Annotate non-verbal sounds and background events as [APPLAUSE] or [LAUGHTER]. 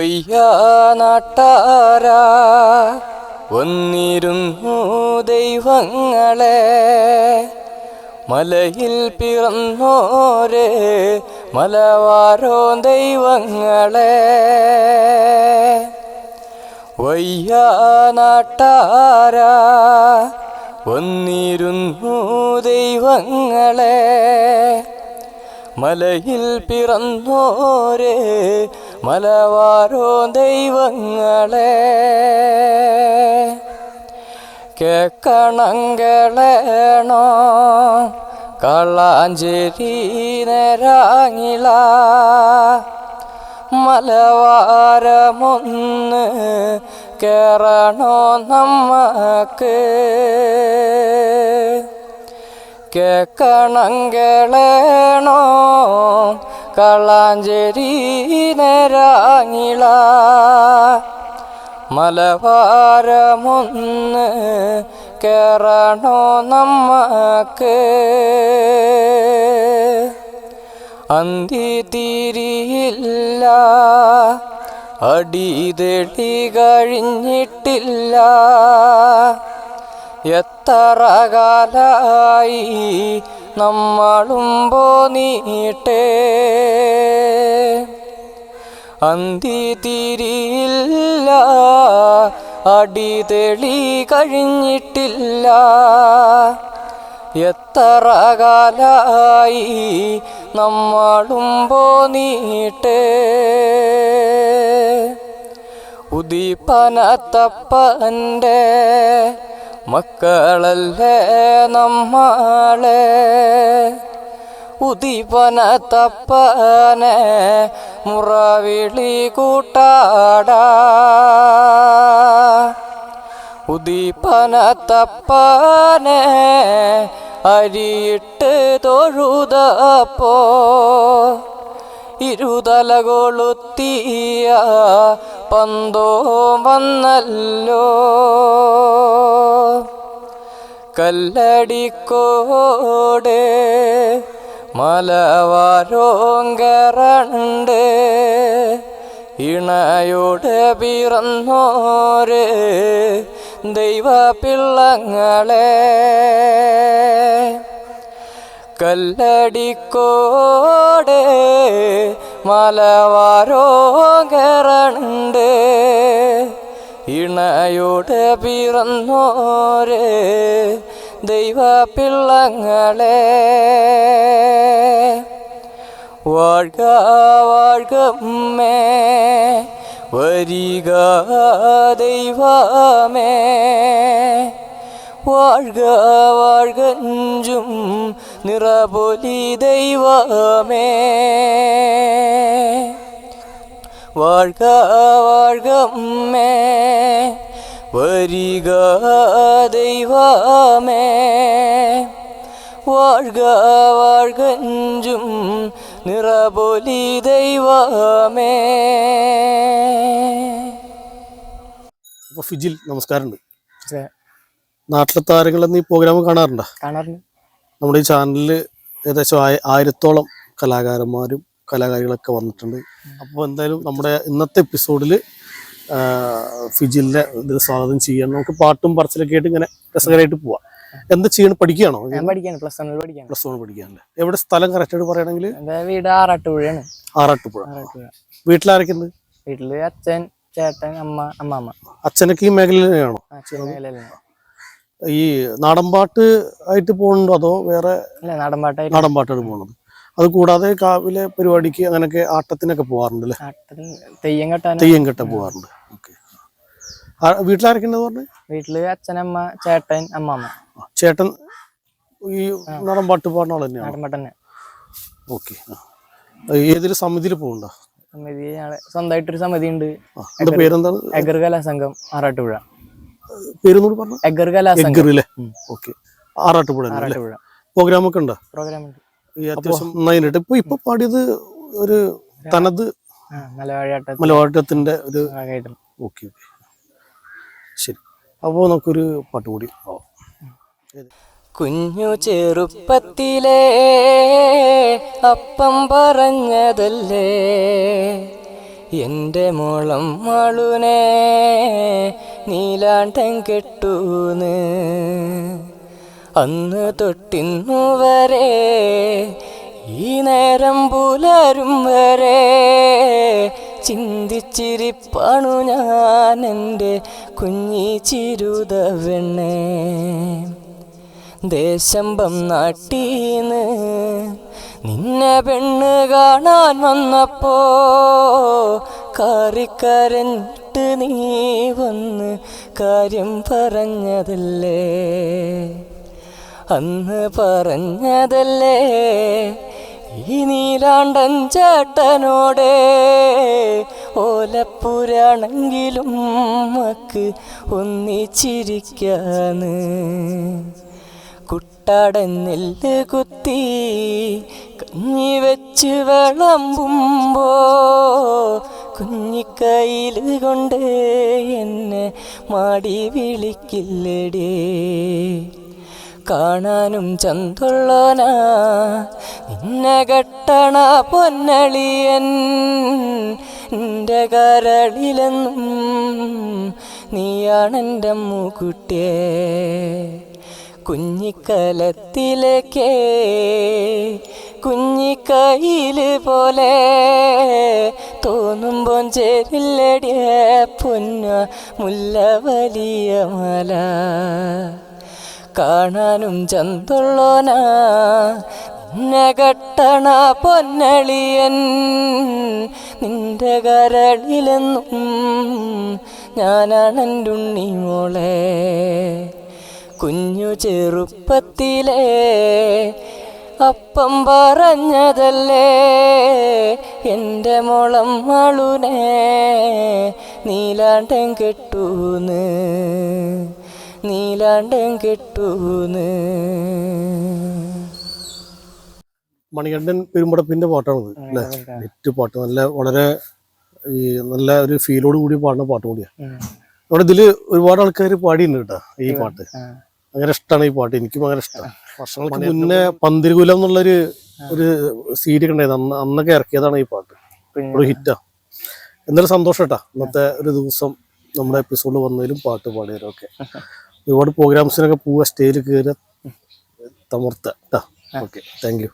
വയ്യാ നാട്ടാരാ വന്നിരുന്നു ദൈവങ്ങളെ. മലയിൽ പിറന്നോരെ മലവാരോ ദൈവങ്ങളെ. വയ്യാ നാട്ടാരാ വന്നിരുന്നു ദൈവങ്ങളെ. മലയിൽ പിറന്നോരെ മലവാരോ ദൈവങ്ങളെ കേക്കണങ്ങളേണോ കളാഞ്ചേരി നേരാങ്ങിള മലവാരമൊന്ന് കേറണോ നമ്മക്ക് കേക്കണങ്ങളേണോ കളാഞ്ചേരി നരാങ്ങിള. മലവാരമൊന്ന് കേറണോ നമ്മക്ക്? അന്തി അടിതെടി കഴിഞ്ഞിട്ടില്ല. എത്ര കാലായി നമ്മളും പോനീട്ടേ അന്തി തിരിയില്ല അടി തെളി കഴിഞ്ഞിട്ടില്ല. എത്ര കാലായി നമ്മളും പോനീട്ടേ ഉദീപനത്തപ്പന്റെ മക്കളല്ലേ നമ്മളെ? ഉദീപനത്തപ്പനെ മുറവിളി കൂട്ടാട. ഉദീപന തപ്പനെ അരിയിട്ട് തൊഴുതപ്പോ. ഇരുതലകൊളുത്തിയ പന്തോ വന്നല്ലോ. കല്ലടിക്കോട് മലവാരോങ്കരണ്ട് ഇണയോട് പിറന്നോര് ദൈവ പിള്ളങ്ങളെ കല്ലടിക്കോട് മലവാരോങ്കരണ്ട് ഇണയോട് പിറന്നോരെ ദൈവ പിള്ളങ്ങളെ വാഴ്ക വാഴ്കമ്മേ വരിക ദൈവമേ. വാഴ്ക വാഴ്കഞ്ചും നിറപൊലി ദൈവമേ. വാഴ്ക വാഴ്കമ്മേ വരിക ദൈവമേ. വാഴ്ക വാഴ്കഞ്ചും നിറപൊലി ദൈവമേ. അപ്പോൾ ഫിജിൽ നമസ്കാരമുണ്ട്. നാട്ടിലെ താരങ്ങളെന്ന് ഈ പ്രോഗ്രാം കാണാറുണ്ടോ? കാണാറുണ്ട്. നമ്മുടെ ഈ ചാനലിൽ ഏകദേശം ആയിരത്തോളം കലാകാരന്മാരും കലാകാരികളൊക്കെ വന്നിട്ടുണ്ട്. അപ്പോൾ എന്തായാലും നമ്മുടെ ഇന്നത്തെ എപ്പിസോഡിൽ ഫിജിലിനെ ഇതിൽ സ്വാഗതം ചെയ്യാൻ നമുക്ക് പാട്ടും പറച്ചിലൊക്കെ ആയിട്ട് ഇങ്ങനെ രസകരമായിട്ട് പോവാം. എന്താ ചെയ്യണം പഠിക്കുകയാണോ? പ്ലസ് വണ്ണിൽ പഠിക്കാൻ പ്ലസ് വൺ പഠിക്കാനല്ലേ? എവിടെ സ്ഥലം കറക്റ്റായിട്ട് പറയുകയാണെങ്കിൽ? എന്റെ വീട് ആറാട്ടുപുഴയാണ്. ആറാട്ടുപുഴ. വീട്ടിലാരൊക്കെയുണ്ട്? വീട്ടിലാരൊക്കെ വീട്ടിൽ അച്ഛൻ ചേട്ടൻ അമ്മ അമ്മാമ്മ. അച്ഛനൊക്കെ ഈ അച്ഛൻ ഈ നാടൻപാട്ട് ആയിട്ട് പോകുന്നുണ്ടോ? അതോ വേറെ നാടൻപാട്ടായിട്ട് നാടൻപാട്ടായിട്ട് പോകുന്നത്? അത് കൂടാതെ കാവിലെ പരിപാടിക്ക് അങ്ങനെയൊക്കെ ആട്ടത്തിനൊക്കെ പോവാറുണ്ട് അല്ലേ തെയ്യം കെട്ടാൻ തെയ്യം കെട്ട പോവാറുണ്ട്. ഓക്കെ. വീട്ടിലാരൊക്കെ ഉണ്ടെന്ന് പറഞ്ഞു? വീട്ടിൽ അച്ഛനമ്മ ചേട്ടൻ അമ്മാമ്മ. ചേട്ടൻ ഈ നാടൻപാട്ട് പാടുന്ന ആൾ തന്നെയാണ്? ഓക്കെ. ഏതൊരു സമിതിയിൽ പോകുന്നുണ്ടോ സമിതി സ്വന്തമായിട്ടൊരു സമിതി ഉണ്ട് പേരെന്താണ്? എഗർ കലാസംഘം ആറാട്ടുപുഴ. പേരൊന്നുകൂടി പറഞ്ഞു? എഗർ കലാസംഘം. ഓക്കെ. ആറാട്ടുപുഴ ആറാട്ടുപുഴ. പ്രോഗ്രാം ഒക്കെ ഉണ്ടോ? പ്രോഗ്രാം ഉണ്ട് നന്നായിട്ട് ഇപ്പൊ ഇപ്പൊ പാടിയത് ഒരു തനത് മലയാളത്തിന്റെ ഒരു ഓക്കെ ഓക്കെ. ശരി. അപ്പോ നമുക്കൊരു പാട്ട് കൂടി. കുഞ്ഞു ചെറുപ്പത്തിലെ അപ്പം പറഞ്ഞതല്ലേ? എന്റെ മോളം മാളുനെ നീലാണ്ടം കെട്ടൂന്ന്. അന്ന് തൊട്ടിന്നു വരെ ഈ നേരം പുലരും വരെ. ചിന്തിച്ചിരിപ്പാണു ഞാൻ എന്റെ കുഞ്ഞി ചിരുതവെണ്ണേ. ദേശമ്പം നാട്ടീന്ന് നിന്നെ പെണ്ണ് കാണാൻ വന്നപ്പോ കാറിക്കരഞ്ഞിട്ട് നീ വന്ന് കാര്യം പറഞ്ഞതല്ലേ? അന്ന് പറഞ്ഞതല്ലേ? ഈ നീലാണ്ടൻ ചേട്ടനോടെ ഓലപ്പുരാണെങ്കിലും മക്ക് ഒന്നിച്ചിരിക്കാന്ന്. കുട്ടാടൻ നെല്ല് കുത്തി കഞ്ഞി വെച്ച് വിളമ്പുമ്പോ കുഞ്ഞിക്കൈയിൽ കൊണ്ട് എന്നെ മാടി വിളിക്കില്ലടേ. കാണാനും ചന്തുള്ളോനാ. നിന്നെ കെട്ടണ പൊന്നളിയൻ എന്റെ കരളിലെന്നും നീയാണെന്റെ മൂക്കുട്ടിയേ കുഞ്ഞിക്കലത്തിലേക്കേ കുഞ്ഞിക്കൈയിൽ പോലെ തോന്നുമ്പോൾ ചേരില്ലടിയ പൊന്ന മുല്ല വലിയ മല. കാണാനും ചന്തുള്ളോന. കെട്ടണ പൊന്നളിയൻ നിന്റെ കരളിലെന്നും ഞാനാണെന്റുണ്ണി മോളെ. കുഞ്ഞു ചെറുപ്പത്തിലേ അപ്പം പറഞ്ഞതല്ലേ എന്റെ മോളം മളുനെ നീലാണ്ടം കെട്ടൂന്ന്. നീലാണ്ടൻ കെട്ടൂന്ന്. മണികണ്ഠൻ പെരുമ്പടപ്പിന്റെ പാട്ടാണ് അല്ലേ? നെറ്റ് പാട്ട്. നല്ല വളരെ ഈ നല്ല ഒരു ഫീലോട് കൂടി പാടുന്ന പാട്ട് കൂടിയാണ് അവിടെ ഇതിൽ ഒരുപാട് ആൾക്കാർ പാടിയിട്ടുണ്ട് കേട്ടോ ഈ പാട്ട്. അങ്ങനെ ഇഷ്ടമാണ് ഈ പാട്ട്. എനിക്കും അങ്ങനെ ഇഷ്ടമാണ് വർഷങ്ങൾക്ക് മുന്നേ പന്തിരുകുലം എന്നുള്ളൊരു ഒരു സീരിയൽ ഉണ്ടായിരുന്നു. അന്ന് അന്നൊക്കെ ഇറക്കിയതാണ് ഈ പാട്ട്. ഒരു ഹിറ്റാ. എന്തായാലും സന്തോഷം കേട്ടാ. ഇന്നത്തെ ഒരു ദിവസം നമ്മുടെ എപ്പിസോഡ് വന്നതിലും പാട്ട് പാടിയതിലും ഒക്കെ [LAUGHS] ഒരുപാട് പ്രോഗ്രാംസിനൊക്കെ പോവുക സ്റ്റേജിൽ കയറുക തമർത്ത. കേട്ടാ ഓക്കെ താങ്ക് യു